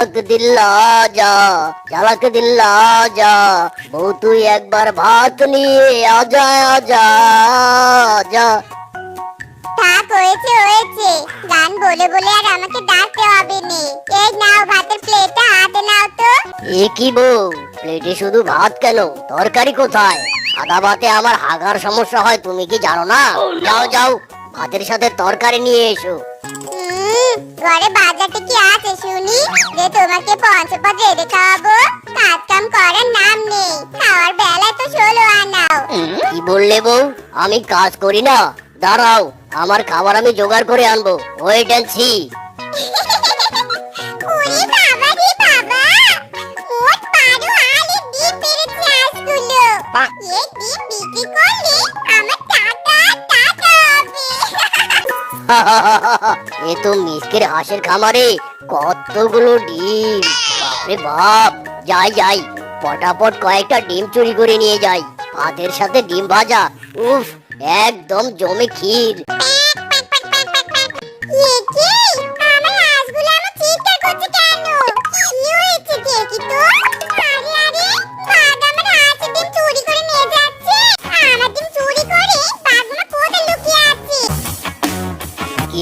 যা যা বউ তুই একবার ভাত নিয়ে আজা আজা যা থাক হয়েছে হয়েছে। গান বলে বলে আর আমাকে ডাকতে হবে নে। এই নাও ভাতের প্লেটটা হাতে নাও তো। এ কি বউ? প্লেটে শুধু ভাত কেন? তরকারি কোথায়? সাদা ভাতে আমার হাগার সমস্যা হয় তুমি কি জানো না? যাও যাও ভাতের সাথে তরকারি নিয়ে এসো। ঘরে বাজারটা কি আছে শুনি? যে তোমাকে পঞ্চপদ রেঁধে খাওয়াবো কাজ কাম করার নাম নেই। খাওয়ার বেলায় তো ষোলো আনাও। কি বললে বউ? আমি কাজ করি না। দাঁড়াও আমার খাবার আমি জোগাড় করে আনব। ওয়েট অ্যান্ড সি এ তো মিসকের হাঁসের খামারে কতগুলো ডিম। বাপরে বাপ। যাই যাই। পটাপট কয়েকটা ডিম চুরি করে নিয়ে যাই। ভাতের সাথে ডিম ভাজা। উফ, একদম জমে ক্ষীর।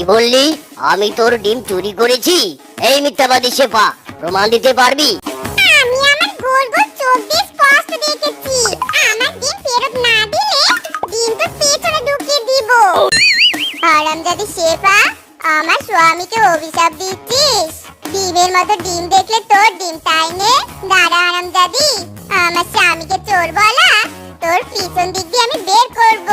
বললি, আমি তোর ডিম চুরি করেছি। এই মিথ্যাবাদী শেফা, প্রমাণ দিতে পারবি? আমার স্বামীকে অভিশাপ দিচ্ছিস? ডিমের মতো ডিম দেখলে তোর ডিম তাই নে। দাঁড়া হারামজাদি আমার স্বামীকে চোর বলা, তোর পিছন দিক দিয়ে আমি বের করব।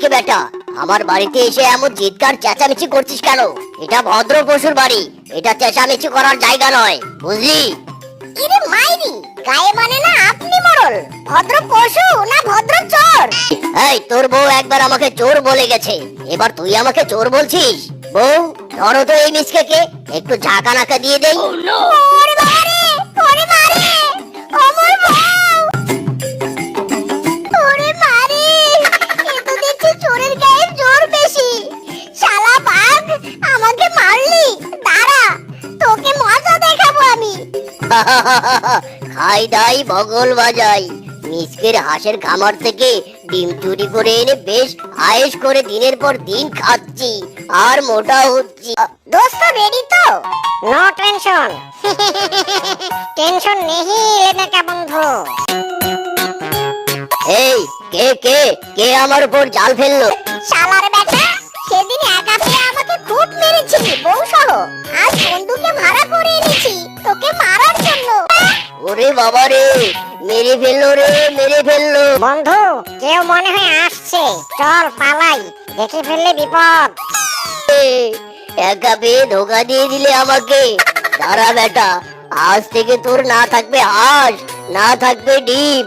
মিচকে বেটা আমার বাড়িতে এসে এমন চিৎকার চেঁচামেচি করছিস কেন? এটা ভদ্র পশুর বাড়ি এটা চেঁচামেচি করার জায়গা নয় বুঝলি? ইরে মাইরি গায়ে মানে না আপনি মরল ভদ্র পশু না ভদ্র চোর? এই তোর বউ একবার আমাকে চোর বলে গেছে এবার তুই আমাকে চোর বলছিস? বউ ধরো তো এই মিচকে একটু ঝাঁকা নাকা দিয়ে দেই। ওরে মারে ওরে মারে অমর বউ। ওরে খাই দাই বগল বাজাই। মিসকের হাঁসের খামার থেকে ডিম চুরি করে এনে বেশ আয়েস করে দিনের পর দিন খাচ্ছি আর মোটা হচ্ছি। দোস্ত রেডি তো? নো টেনশন টেনশন নেহি লেনা কা বন্ধু। এই কে কে কে আমার উপর জাল ফেলল? শালার বেটা সেদিন একা পেয়ে আমাকে খুব মেরেছিলি বউ সহ। আজ বন্ধুকে ভাড়া করে এনেছি। তোকে মারার জন্য। ওরে বাবা রে মেরে ফেলল রে মেরে ফেলল। বন্ধু কেউ মনে হয় আসছে। চল পালাই দেখে ফেললে বিপদ। একা পেয়ে ধোকা দিয়ে দিলে আমাকে। দাঁড়া বেটা আজ থেকে তোর না থাকবে হাঁস না থাকবে ডিম।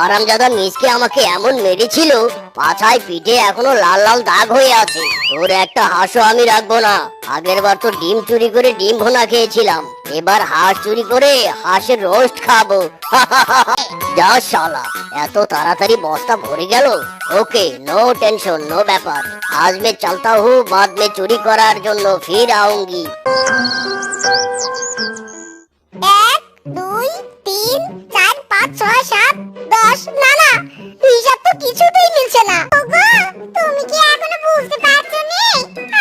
আরামজাদা মিসকে আমাকে এমন মেরেছিল পাছায় পিঠে এখনও লাল লাল দাগ হয়ে আছে। তোর একটা হাঁসও আমি রাখব না। আগের বার তো ডিম চুরি করে ডিম ভোনা খেয়েছিলাম। এবার হাঁস চুরি করে হাঁসের রোস্ট খাব। যা শালা, এত তাড়াতাড়ি বস্তা ভরে গেল? ওকে নো টেনশন নো ব্যাপার। আজ মে চলতা হু, বাদ মে চুরি করার জন্য, ফির আউঙ্গি। কিছুতেই মিলছে না। ওগো, তুমি কি এখনও বুঝতে পারছ নি?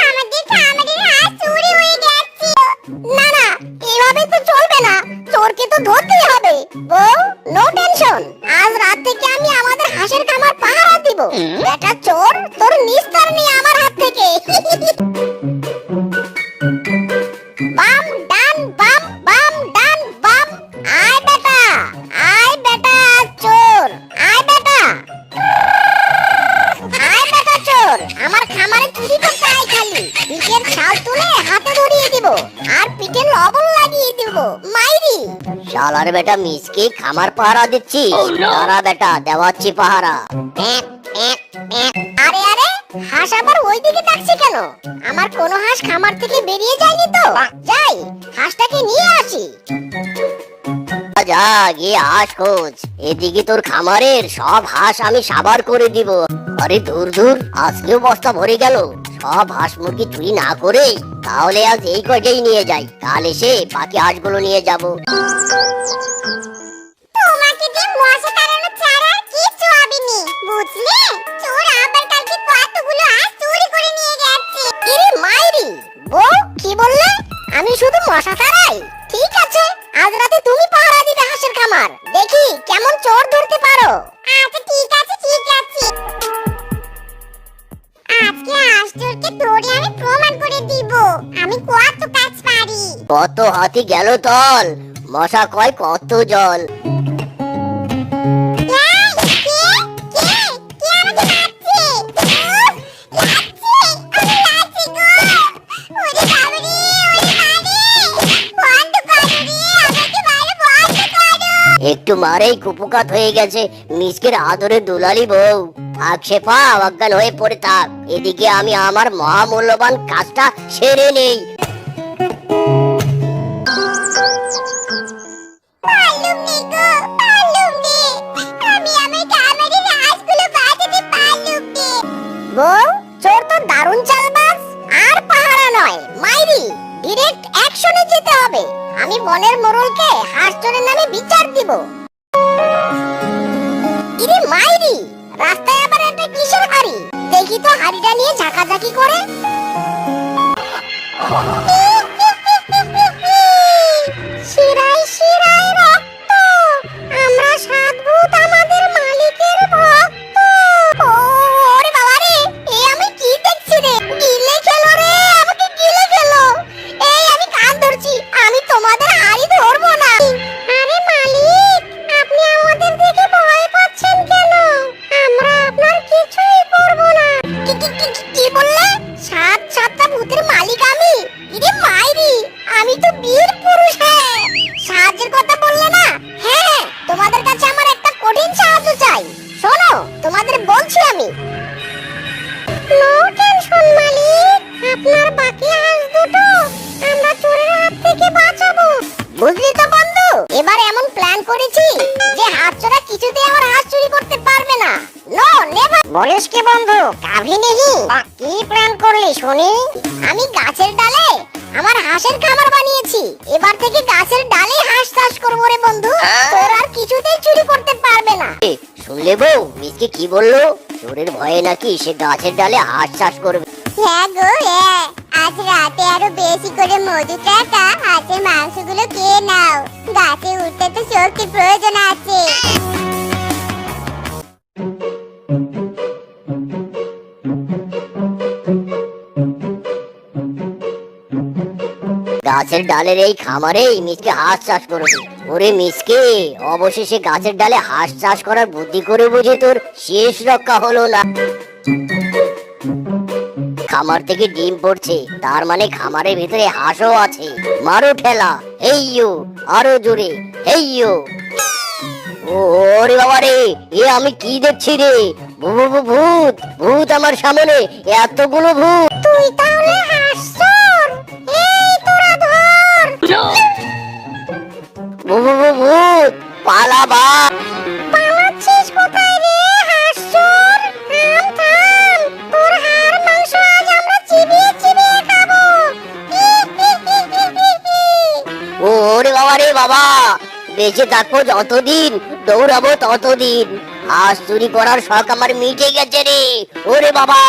আমাদের খামারের হাঁস চুরি হয়ে গেছে। না না, এভাবে তো চলবে না। চোরকে তো ধরতেই হবে। শালার বেটা মিসকে খামার পাহারা দিচ্ছি। তারা বেটা দেওয়াচ্ছি পাহারা। আরে আরে হাঁস আবার ওইদিকে ডাকছে কেন? আমার কোনো হাঁস খামার থেকে বেরিয়ে যায়নি তো। যাই হাঁসটাকে নিয়ে আসি। যা গিয়ে হাঁস খোঁজ। এদিকে তোর খামারের সব হাঁস আমি সাবার করে দিব। আরে দূর দূর আজকেও বস্তা ভরে গেল। সব হাঁস মুরগি চুরি না করে তাহলে আজ এই কজেই নিয়ে যাই। কাল এসে বাকি হাঁসগুলো নিয়ে যাব। তোমাকে যে মশা তাড়ানো ছাড়া কিছু হবেনি বুঝলে? চোর আবার কালকে কতগুলো হাঁস চুরি করে নিয়ে গেছে ইরে মাইরি বউ কি বললে? আমি শুধু মশা তাড়াই। ঠিক আছে আজ রাতে তুমি পাহারা দিবে হাঁসের খামার। দেখি কেমন চোর ধরতে পারো। আচ্ছা ঠিক আছে হাঁস চোরকে আমি প্রমাণ করে দিব। আমি কত কাজ পারি। কত হাতি গেল তল মশা কয় কত জল। একটু মারেই কুপকাত হয়ে গেছে মিসকের আদরে দুলালি বউ। সে অজ্ঞান হয়ে পড়ে থাক। এদিকে আমি আমার মহামূল্যবান কাজটা সেরে নেই। বউ চোর তো দারুণ চালবাজ। আর পাহারা নয়। মাইরি ডিরেক্ট অ্যাকশনে যেতে হবে। আমি বনের মোড়লকে হাঁস চোরের নামে বিচার দিব। ইরে মাইরি রাস্তায় দেখি তো হাড়িটা নিয়ে ঝাঁকাঝাঁকি করে। হাত কিছুতেই আমার হাঁস চুরি করতে পারবে না। No never. বলিস কি বন্ধু? কাভি নেহি কি প্ল্যান করলি শুনি? আমি গাছের ডালে আমার হাঁসের খামার বানিয়েছি। এবার থেকে গাছের ডালে হাঁস চাষ করব রে বন্ধু। তোর আর কিছুতেই চুরি করতে পারবে না। শুনলে বউ মিসকে কি বলল? চোরের ভয়ে নাকি সে গাছের ডালে হাঁস চাষ করবে। হ্যাঁ গো হ্যাঁ। আজ রাতে আরও বেশি করে মধু টাকা হাঁসের মাংসগুলো খেয়ে নাও। গাছে উঠতে তো প্রয়োজন আছে। গাছের ডালের এই খামারে মিসকে হাঁস চাষ করেছে। ওরে মিসকে, অবশেষে গাছের ডালে হাঁস চাষ করার বুদ্ধি করে বুঝে তোর শেষ রক্ষা হলো না। খামার থেকে ডিম পড়ছে তার মানে খামারের ভিতরে হাঁসও আছে। মারো ঠেলা এই ইউ আরও জোরে এই ইউ ওরে বাবা রে এ আমি কি দেখছি রে? ভূত ভূত আমার সামনে এতগুলো ভূত। তুই তাহলে হাঁস চোর এই তোরা ধর। ভূত পালাবা। পালাচ্ছিস কোথায়? বেঁচে থাকব যতদিন, দৌড়াবো ততদিন। হাঁস চুরি করার শখ আমার মিটে গেছে রে। ওরে বাবা!